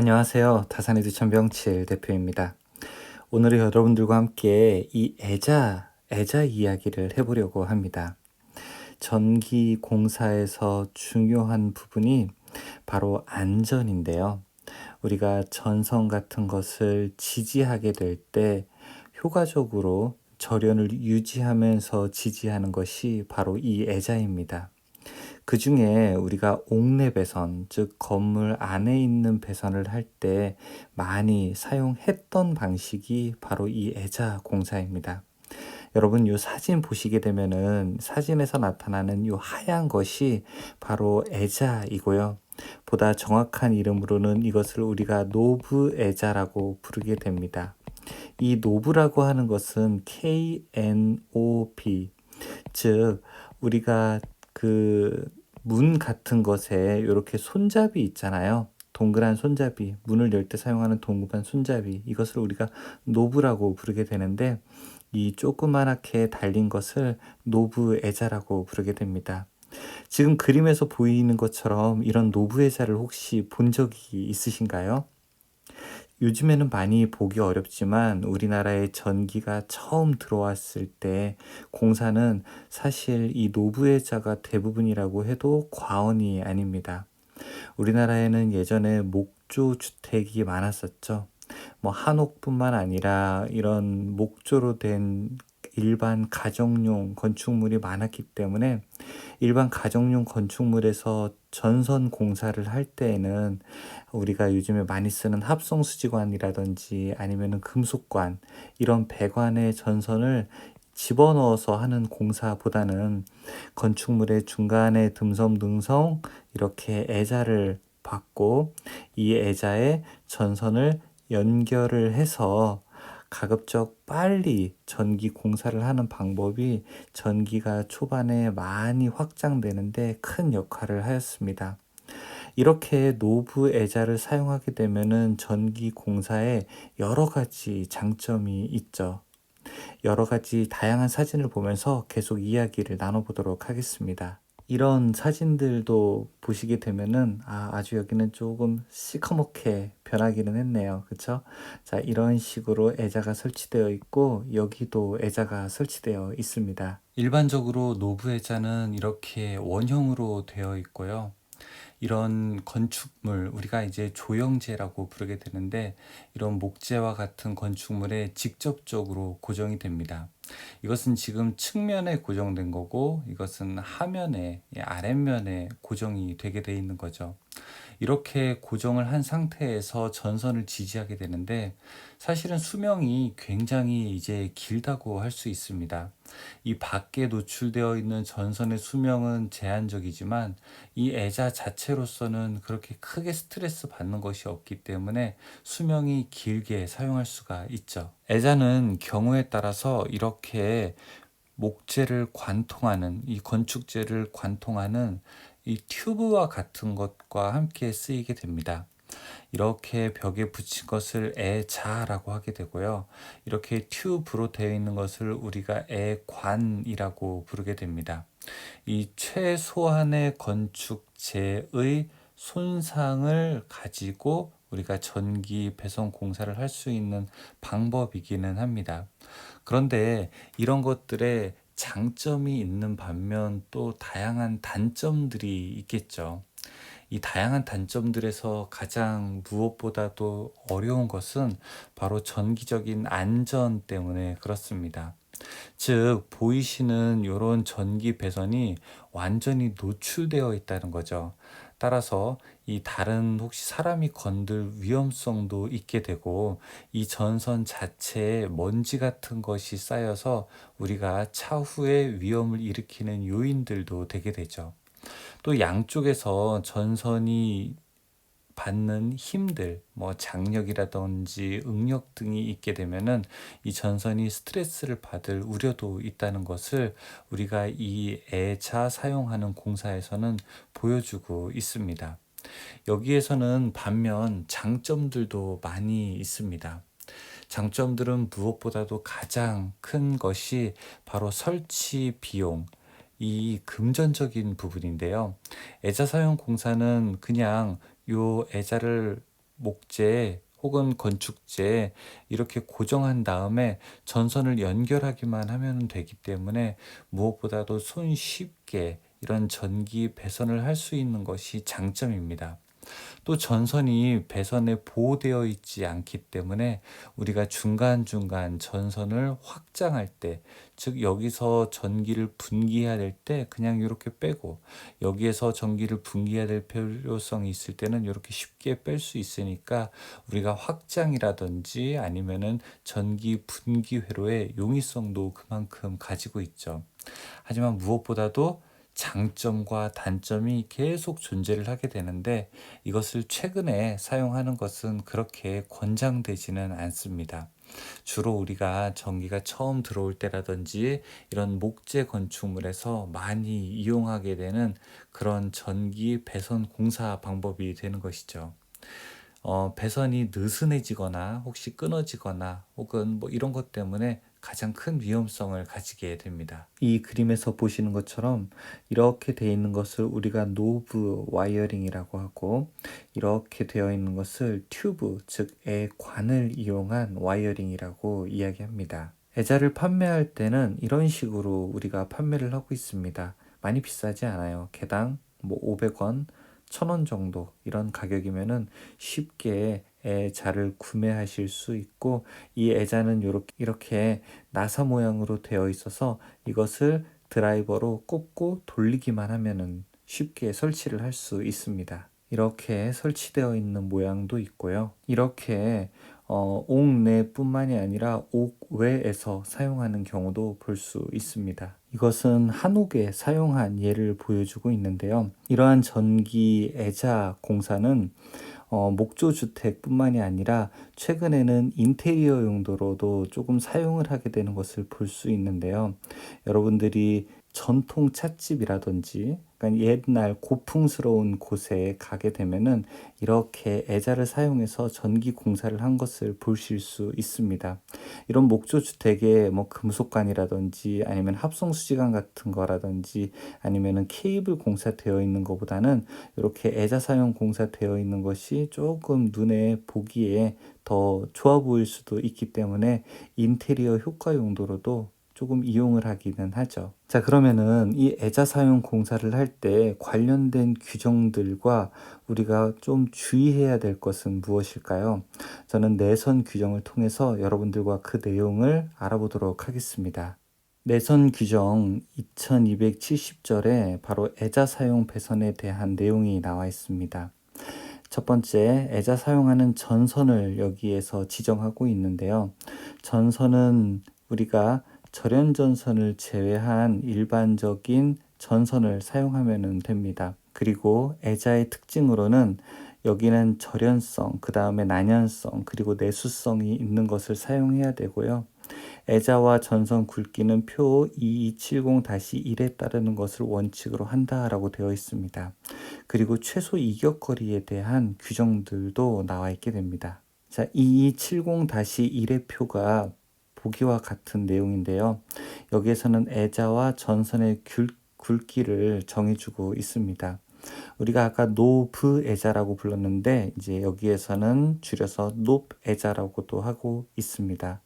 안녕하세요. 다산의 두천병칠 대표입니다. 오늘은 여러분들과 함께 이 애자, 애자 이야기를 해보려고 합니다. 전기 공사에서 중요한 부분이 바로 안전인데요. 우리가 전선 같은 것을 지지하게 될 때 효과적으로 절연을 유지하면서 지지하는 것이 바로 이 애자입니다. 그 중에 우리가 옥내 배선, 즉 건물 안에 있는 배선을 할 때 많이 사용했던 방식이 바로 이 애자 공사입니다. 여러분 이 사진 보시게 되면은 사진에서 나타나는 이 하얀 것이 바로 애자이고요. 보다 정확한 이름으로는 이것을 우리가 노브 애자라고 부르게 됩니다. 이 노브라고 하는 것은 K-N-O-B 즉 우리가 그 문 같은 것에 이렇게 손잡이 있잖아요. 동그란 손잡이, 문을 열 때 사용하는 동그란 손잡이, 이것을 우리가 노브라고 부르게 되는데, 이 조그만하게 달린 것을 노브 애자라고 부르게 됩니다. 지금 그림에서 보이는 것처럼 이런 노브 애자를 혹시 본 적이 있으신가요? 요즘에는 많이 보기 어렵지만 우리나라에 전기가 처음 들어왔을 때 공사는 사실 이 노부의자가 대부분이라고 해도 과언이 아닙니다. 우리나라에는 예전에 목조 주택이 많았었죠. 뭐 한옥뿐만 아니라 이런 목조로 된 일반 가정용 건축물이 많았기 때문에 일반 가정용 건축물에서 전선 공사를 할 때에는 우리가 요즘에 많이 쓰는 합성 수지관이라든지 아니면은 금속관 이런 배관의 전선을 집어넣어서 하는 공사보다는 건축물의 중간에 듬성듬성 이렇게 애자를 받고 이 애자에 전선을 연결을 해서 가급적 빨리 전기 공사를 하는 방법이 전기가 초반에 많이 확장되는데 큰 역할을 하였습니다. 이렇게 노브 애자를 사용하게 되면은 전기 공사에 여러 가지 장점이 있죠. 여러 가지 다양한 사진을 보면서 계속 이야기를 나눠보도록 하겠습니다. 이런 사진들도 보시게 되면은 아, 아주 여기는 조금 시커멓게 변하기는 했네요. 그쵸? 자, 이런 식으로 애자가 설치되어 있고 여기도 애자가 설치되어 있습니다. 일반적으로 노브 애자는 이렇게 원형으로 되어 있고요. 이런 건축물 우리가 이제 조형제라고 부르게 되는데 이런 목재와 같은 건축물에 직접적으로 고정이 됩니다. 이것은 지금 측면에 고정된 거고 이것은 하면에 아랫면에 고정이 되게 돼 있는 거죠. 이렇게 고정을 한 상태에서 전선을 지지하게 되는데 사실은 수명이 굉장히 이제 길다고 할 수 있습니다. 이 밖에 노출되어 있는 전선의 수명은 제한적이지만 이 애자 자체로서는 그렇게 크게 스트레스 받는 것이 없기 때문에 수명이 길게 사용할 수가 있죠. 애자는 경우에 따라서 이렇게 목재를 관통하는 이 건축재를 관통하는 이 튜브와 같은 것과 함께 쓰이게 됩니다. 이렇게 벽에 붙인 것을 애자라고 하게 되고요. 이렇게 튜브로 되어 있는 것을 우리가 애관이라고 부르게 됩니다. 이 최소한의 건축재의 손상을 가지고 우리가 전기 배선 공사를 할 수 있는 방법이기는 합니다. 그런데 이런 것들에 장점이 있는 반면 또 다양한 단점들이 있겠죠. 이 다양한 단점들에서 가장 무엇보다도 어려운 것은 바로 전기적인 안전 때문에 그렇습니다. 즉, 보이시는 이런 전기 배선이 완전히 노출되어 있다는 거죠. 따라서 이 다른 혹시 사람이 건들 위험성도 있게 되고 이 전선 자체에 먼지 같은 것이 쌓여서 우리가 차후에 위험을 일으키는 요인들도 되게 되죠. 또 양쪽에서 전선이 받는 힘들, 뭐 장력이라든지 응력 등이 있게 되면은 이 전선이 스트레스를 받을 우려도 있다는 것을 우리가 이 애자 사용하는 공사에서는 보여주고 있습니다. 여기에서는 반면 장점들도 많이 있습니다. 장점들은 무엇보다도 가장 큰 것이 바로 설치 비용, 이 금전적인 부분인데요. 애자 사용 공사는 그냥 요 애자를 목재 혹은 건축재 이렇게 고정한 다음에 전선을 연결하기만 하면 되기 때문에 무엇보다도 손쉽게 이런 전기 배선을 할 수 있는 것이 장점입니다. 또 전선이 배선에 보호되어 있지 않기 때문에 우리가 중간중간 전선을 확장할 때, 즉 여기서 전기를 분기해야 될 때 그냥 이렇게 빼고 여기에서 전기를 분기해야 될 필요성이 있을 때는 이렇게 쉽게 뺄 수 있으니까 우리가 확장이라든지 아니면은 전기 분기 회로의 용이성도 그만큼 가지고 있죠. 하지만 무엇보다도 장점과 단점이 계속 존재를 하게 되는데 이것을 최근에 사용하는 것은 그렇게 권장되지는 않습니다. 주로 우리가 전기가 처음 들어올 때라든지 이런 목재 건축물에서 많이 이용하게 되는 그런 전기 배선 공사 방법이 되는 것이죠. 어, 배선이 느슨해지거나 혹시 끊어지거나 혹은 뭐 이런 것 때문에 가장 큰 위험성을 가지게 됩니다. 이 그림에서 보시는 것처럼 이렇게 되어 있는 것을 우리가 노브 와이어링이라고 하고 이렇게 되어 있는 것을 튜브 즉 애관을 이용한 와이어링이라고 이야기합니다. 애자를 판매할 때는 이런 식으로 우리가 판매를 하고 있습니다. 많이 비싸지 않아요. 개당 뭐 500원, 1000원 정도 이런 가격이면은 쉽게 애자를 구매하실 수 있고 이 애자는 이렇게, 이렇게 나사 모양으로 되어 있어서 이것을 드라이버로 꼽고 돌리기만 하면은 쉽게 설치를 할 수 있습니다. 이렇게 설치되어 있는 모양도 있고요. 이렇게 어, 옥내뿐만이 아니라 옥외에서 사용하는 경우도 볼 수 있습니다. 이것은 한옥에 사용한 예를 보여주고 있는데요. 이러한 전기 애자 공사는 어, 목조 주택뿐만이 아니라 최근에는 인테리어 용도로도 조금 사용을 하게 되는 것을 볼 수 있는데요. 여러분들이 전통 찻집이라든지 그러니까 옛날 고풍스러운 곳에 가게 되면은 이렇게 애자를 사용해서 전기 공사를 한 것을 보실 수 있습니다. 이런 목조 주택에 뭐 금속관이라든지 아니면 합성 수지관 같은 거라든지 아니면은 케이블 공사되어 있는 것보다는 이렇게 애자 사용 공사되어 있는 것이 조금 눈에 보기에 더 좋아 보일 수도 있기 때문에 인테리어 효과 용도로도 조금 이용을 하기는 하죠. 자, 그러면은 이 애자 사용 공사를 할 때 관련된 규정들과 우리가 좀 주의해야 될 것은 무엇일까요? 저는 내선 규정을 통해서 여러분들과 그 내용을 알아보도록 하겠습니다. 내선 규정 2270절에 바로 애자 사용 배선에 대한 내용이 나와 있습니다. 첫 번째, 애자 사용하는 전선을 여기에서 지정하고 있는데요. 전선은 우리가 절연 전선을 제외한 일반적인 전선을 사용하면 됩니다. 그리고 애자의 특징으로는 여기는 절연성, 그 다음에 난연성, 그리고 내수성이 있는 것을 사용해야 되고요. 애자와 전선 굵기는 표 2270-1에 따르는 것을 원칙으로 한다라고 되어 있습니다. 그리고 최소 이격거리에 대한 규정들도 나와 있게 됩니다. 자, 2270-1의 표가 보기와 같은 내용인데요. 여기에서는 애자와 전선의 굵, 굵기를 정해주고 있습니다. 우리가 아까 노브 애자라고 불렀는데 이제 여기에서는 줄여서 높 애자라고도 하고 있습니다.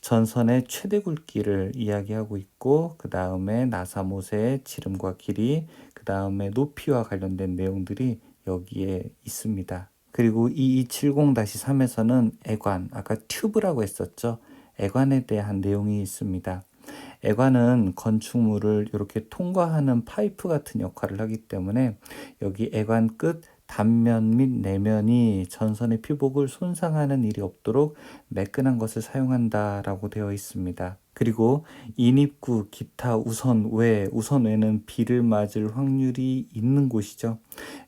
전선의 최대 굵기를 이야기하고 있고 그 다음에 나사못의 지름과 길이 그 다음에 높이와 관련된 내용들이 여기에 있습니다. 그리고 2270-3에서는 애관 아까 튜브라고 했었죠. 애관에 대한 내용이 있습니다. 애관은 건축물을 이렇게 통과하는 파이프 같은 역할을 하기 때문에 여기 애관 끝 단면 및 내면이 전선의 피복을 손상하는 일이 없도록 매끈한 것을 사용한다라고 되어 있습니다. 그리고 인입구, 기타, 우선 외, 우선 외는 비를 맞을 확률이 있는 곳이죠.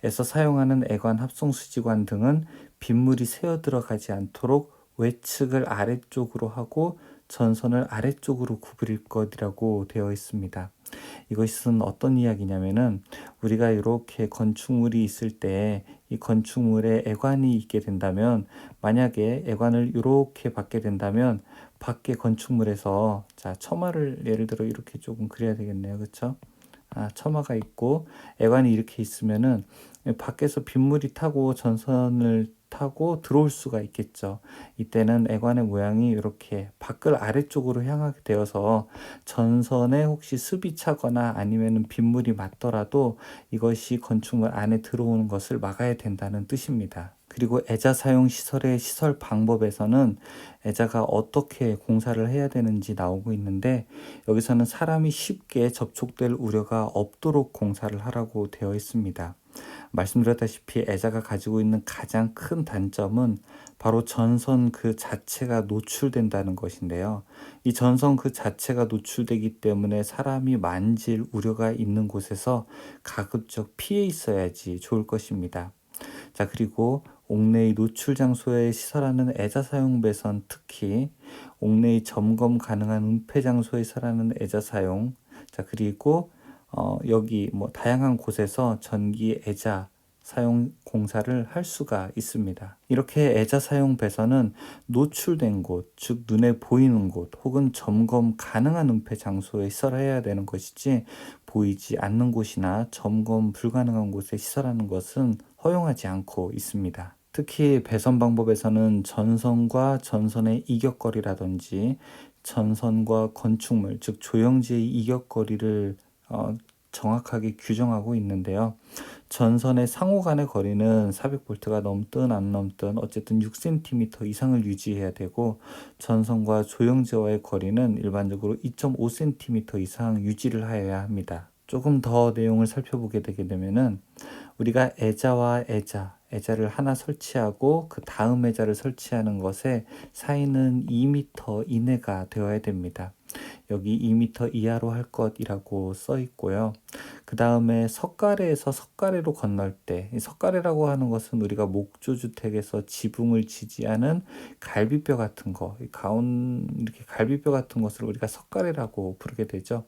에서 사용하는 애관 합성 수지관 등은 빗물이 새어 들어가지 않도록 외측을 아래쪽으로 하고 전선을 아래쪽으로 구부릴 것이라고 되어 있습니다. 이것은 어떤 이야기냐면은 우리가 이렇게 건축물이 있을 때 이 건축물에 애관이 있게 된다면 만약에 애관을 이렇게 받게 된다면 밖에 건축물에서 자 처마를 예를 들어 이렇게 조금 그려야 되겠네요. 그렇죠? 아, 처마가 있고 애관이 이렇게 있으면은 밖에서 빗물이 타고 전선을 타고 들어올 수가 있겠죠. 이때는 애관의 모양이 이렇게 밖을 아래쪽으로 향하게 되어서 전선에 혹시 습이 차거나 아니면은 빗물이 맞더라도 이것이 건축물 안에 들어오는 것을 막아야 된다는 뜻입니다. 그리고 애자 사용 시설의 시설 방법에서는 애자가 어떻게 공사를 해야 되는지 나오고 있는데 여기서는 사람이 쉽게 접촉될 우려가 없도록 공사를 하라고 되어 있습니다. 말씀드렸다시피 애자가 가지고 있는 가장 큰 단점은 바로 전선 그 자체가 노출된다는 것인데요. 이 전선 그 자체가 노출되기 때문에 사람이 만질 우려가 있는 곳에서 가급적 피해 있어야지 좋을 것입니다. 자, 그리고 옥내의 노출 장소에 시설하는 애자 사용 배선 특히 옥내의 점검 가능한 은폐 장소에 시설하는 애자 사용. 자, 그리고 어, 여기 뭐 다양한 곳에서 전기 애자 사용 공사를 할 수가 있습니다. 이렇게 애자 사용 배선은 노출된 곳, 즉 눈에 보이는 곳 혹은 점검 가능한 은폐 장소에 시설해야 되는 것이지 보이지 않는 곳이나 점검 불가능한 곳에 시설하는 것은 허용하지 않고 있습니다. 특히 배선 방법에서는 전선과 전선의 이격거리라든지 전선과 건축물, 즉 조형지의 이격거리를 어, 정확하게 규정하고 있는데요. 전선의 상호 간의 거리는 400볼트가 넘든 안 넘든 어쨌든 6cm 이상을 유지해야 되고 전선과 조형제와의 거리는 일반적으로 2.5cm 이상 유지를 하여야 합니다. 조금 더 내용을 살펴보게 되게 되면은 우리가 애자와 애자, 애자를 하나 설치하고 그 다음 애자를 설치하는 것에 사이는 2m 이내가 되어야 됩니다. 여기 2m 이하로 할 것이라고 써 있고요. 그 다음에 석가래에서 석가래로 건널 때, 석가래라고 하는 것은 우리가 목조주택에서 지붕을 지지하는 갈비뼈 같은 거, 가운 이렇게 갈비뼈 같은 것을 우리가 석가래라고 부르게 되죠.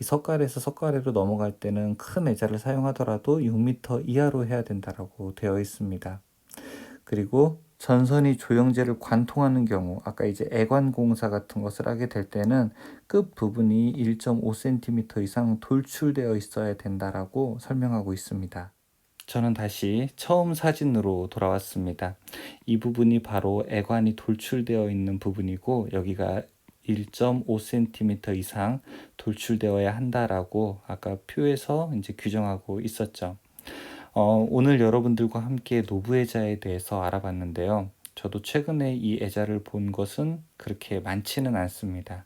이 석가래에서 석가래로 넘어갈 때는 큰 애자를 사용하더라도 6m 이하로 해야 된다라고 되어 있습니다. 그리고 전선이 조형제를 관통하는 경우 아까 이제 애관 공사 같은 것을 하게 될 때는 끝 부분이 1.5cm 이상 돌출되어 있어야 된다라고 설명하고 있습니다. 저는 다시 처음 사진으로 돌아왔습니다. 이 부분이 바로 애관이 돌출되어 있는 부분이고 여기가 1.5cm 이상 돌출되어야 한다라고 아까 표에서 이제 규정하고 있었죠. 어, 오늘 여러분들과 함께 노부애자에 대해서 알아봤는데요. 저도 최근에 이 애자를 본 것은 그렇게 많지는 않습니다.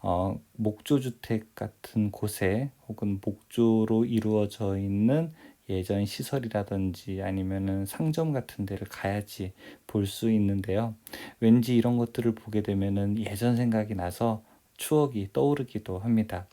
어, 목조주택 같은 곳에 혹은 목조로 이루어져 있는 예전 시설이라든지 아니면은 상점 같은 데를 가야지 볼 수 있는데요. 왠지 이런 것들을 보게 되면은 예전 생각이 나서 추억이 떠오르기도 합니다.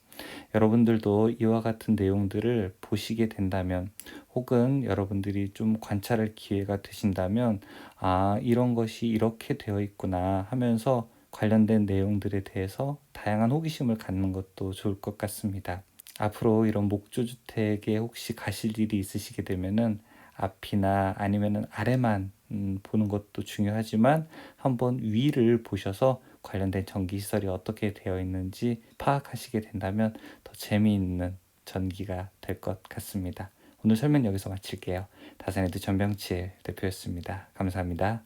여러분들도 이와 같은 내용들을 보시게 된다면 혹은 여러분들이 좀 관찰할 기회가 되신다면 아, 이런 것이 이렇게 되어 있구나 하면서 관련된 내용들에 대해서 다양한 호기심을 갖는 것도 좋을 것 같습니다. 앞으로 이런 목조주택에 혹시 가실 일이 있으시게 되면은 앞이나 아니면은 아래만 음, 보는 것도 중요하지만 한번 위를 보셔서 관련된 전기 시설이 어떻게 되어 있는지 파악하시게 된다면 더 재미있는 전기가 될 것 같습니다. 오늘 설명 여기서 마칠게요. 다산에드 전병치의 대표였습니다. 감사합니다.